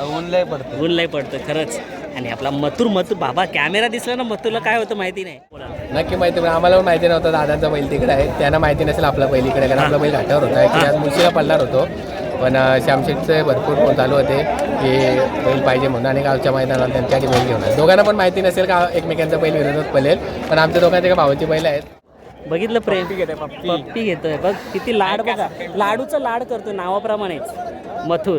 ऊन लय पडतं. ऊन लय पडतं खरंच. आणि आपला मथुर मथुर बाबा कॅमेरा दिसला ना मथुरला काय होतं माहिती नाही. बोला. नक्की माहिती पण आम्हाला पण माहिती नव्हतं दादांचा बैल तिकडे आहे. त्यांना माहिती नसेल आपला बैल इकडे कारण आपला बैल घाटावर होता. की आज मुळशीला पडणार होतो. पण अं, श्यामशेठचे भरपूर फोन चालू होते की बैल पाहिजे म्हणून. आणि गावच्या मैदानाला त्यांच्यासाठी बैल घेऊन आले. दोघांना पण माहिती नसेल का एकमेकांचा बैल विरोधात पडेल. पण आमच्या दोघांच्या का भावाची बैल आहेत. बघितलं प्रेम? पप्पी घेतोय बघ किती लाड बघा. लाडूचा लाड करतो नावाप्रमाणेच. मथुर.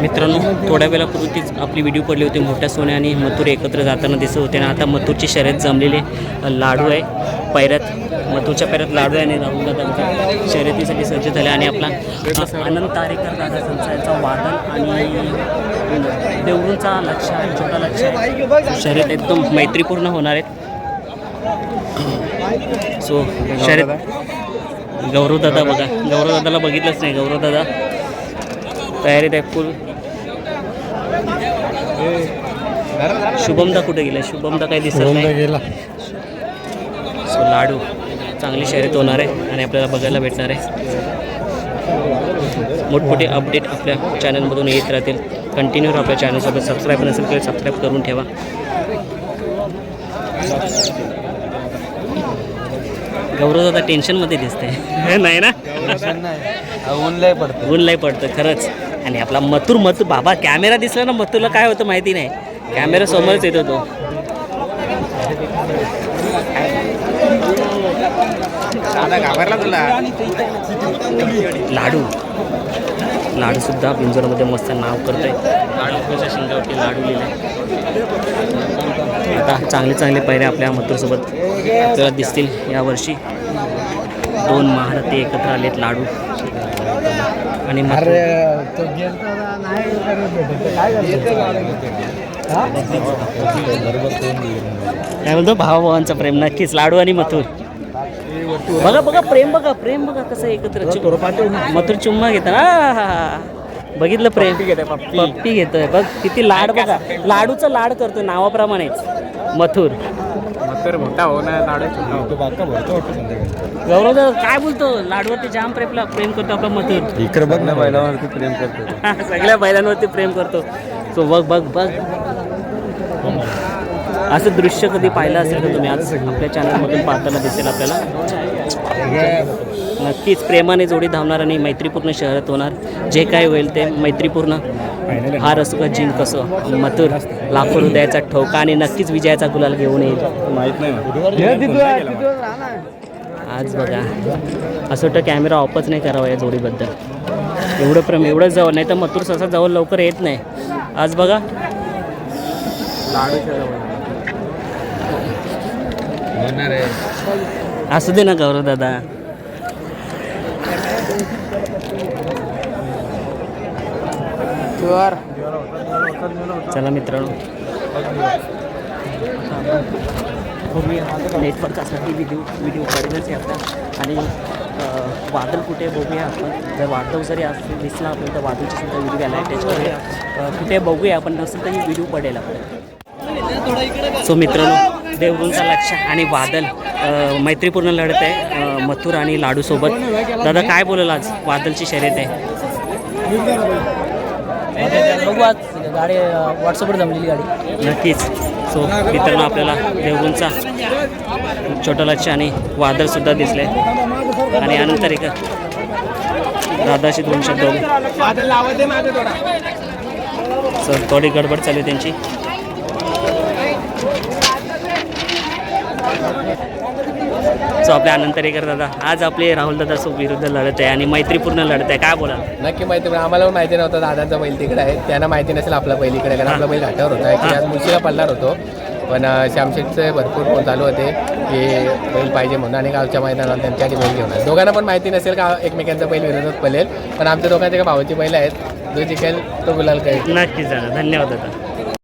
मित्रांनो थोड्या वेळापूर्वीच आपली व्हिडिओ पडली होती. मोठ्या सोन्या आणि मथुर एकत्र जाताना दिसत होते. आणि आता मथुरची शर्यत जमलेली आहे. लाडू आहे. पैऱ्यात मथुरच्या पैऱ्यात लाडू आहे आणि राहुल दादा शर्यतीसाठी सज्ज झाले. आणि आपला आनंद तारेकर दादा संसाराचा वादन आणि देवरूंचा लक्ष आहे छोटा लक्ष. शर्यत एकदम मैत्रीपूर्ण होणार आहेत सो शर्यत गौरव दादा बघा. गौरव दादाला बघितलंच नाही. गौरव दादा तयारीत आहे फुल शुभमदा कुठे गेला? शुभमदा काही दिसत नाही. गेला. सो लाडू. चांगली शर्यत होणार आहे आणि आपल्याला बघायला भेटणार आहे. मोठमोठे अपडेट आपल्या चॅनलमधून येत राहतील. कंटिन्यू आपल्या चॅनलसोबत सबस्क्राईब नसेल तर सबस्क्राईब करून ठेवा. गौरव दादा टेन्शनमध्ये दिसते नाही ना? ऊन लय पडतं ऊन लय पडतं खरंच. आणि आपला मथुर मथुर बाबा कॅमेरा दिसला ना मथुरला काय होतं माहिती नाही. कॅमेरा समोरच येत होतो घाबरला तुला? लाडू. लाडू सुद्धा पिंजोरमध्ये मस्त नाव करतोय. लाडूच्या शिंगावरती लाडू लिहिलाय. आता चांगले चांगले पैरे आपल्या मथुरसोबत आपल्याला दिसतील यावर्षी. दोन महारथी एकत्र आलेत लाडू. आणि काय म्हणतो भावाभावांचा प्रेम नक्कीच. लाडू आणि मथुर. बघा बघा प्रेम बघा प्रेम बघा कसं एकत्र मथुर चुम्मा घेता ना बघितलं प्रेम? पप्पी घेतोय बघ किती लाड बघा. लाडूचा लाड करतो नावाप्रमाणेच. मथुर. तर मोठा हो ना लाडू बाका भरतो गौरव दादा, काय बोलतो? लाडूवरती जाम प्रेमला प्रेम करतो आपला मथुर. इकडे बघ ना बैलावरती प्रेम करतो. सगळ्या बैलांवरती प्रेम करतो. सो बघ बघ बघ. असं दृश्य कधी पाहिलं असेल का तुम्ही आज? आपल्या चॅनलमधून पाहताना दिसेल आपल्याला. नक्कीच प्रेमाने जोडी धावणार आणि मैत्रीपूर्ण शहरात होणार. जे काय होईल ते मैत्रीपूर्ण. हा असो जिंक कसं? मथुर लाखो हृदयाचा ठोका आणि नक्कीच विजयाचा गुलाल घेऊन येईल. माहीत नाही आज बघा. असं वाटतं कॅमेरा ऑफच नाही करावा या जोडीबद्दल. एवढं प्रेम एवढंच जवळ नाही तर मथुर ससा जवळ लवकर येत नाही. आज बघा. होणार आहे. असू दे ना गौरव दादा. चला मित्रांनो. नेटवर्क असण्यासाठी व्हिडिओ व्हिडिओ आहे आपला आणि वादळ कुठे बघूया आपण. जर वादळ जरी असं दिसला आपल्याला तर वादळची सुद्धा व्हिडिओ घ्यायला अटॅच करूया. कुठे बघूया आपण. नसेल तर ही व्हिडिओ पडेल आपल्याला. सो मित्रांनो देवरूंचा लक्ष आणि वादल मैत्रीपूर्ण लढत आहे मथुर आणि लाडूसोबत दादा काय बोलाल आज? वादलची शर्यत आहे. बघू आज. गाडी व्हॉट्सअपवर जमलेली गाडी. नक्कीच. सो मित्रांनो आपल्याला देवरूंचा छोटा लक्ष आणि वादळसुद्धा दिसले. आणि आनंद तारेकर दादाशी दोन शब्द सर थोडी गडबड चालू आहे त्यांची. सो आपले आनंद तारेकर दादा आज आपले राहुल दादा सो विरुद्ध लढत आहे आणि मैत्रीपूर्ण लढत आहे. काय बोला नक्की माहिती आम्हाला पण माहिती नव्हतं दादांचा बैल तिकडे आहे. त्यांना माहिती नसेल आपला बैल इकडे कारण आपला बैल घाटावर होता. की आज मुळशीला पडणार होतो. पण अं, श्यामशेठचे भरपूर फोन चालू होते की बैल पाहिजे म्हणून आणि गावच्या मैदानाला त्यांच्यासाठी बैल घेऊन. दोघांना पण माहिती नसेल का एकमेकांचा बैल विरोधात पडेल. पण आमच्या दोघांच्या का भावाची बैल आहेत. जो जिंकेल तो गुलाल काही नक्कीच दादा. धन्यवाद दादा.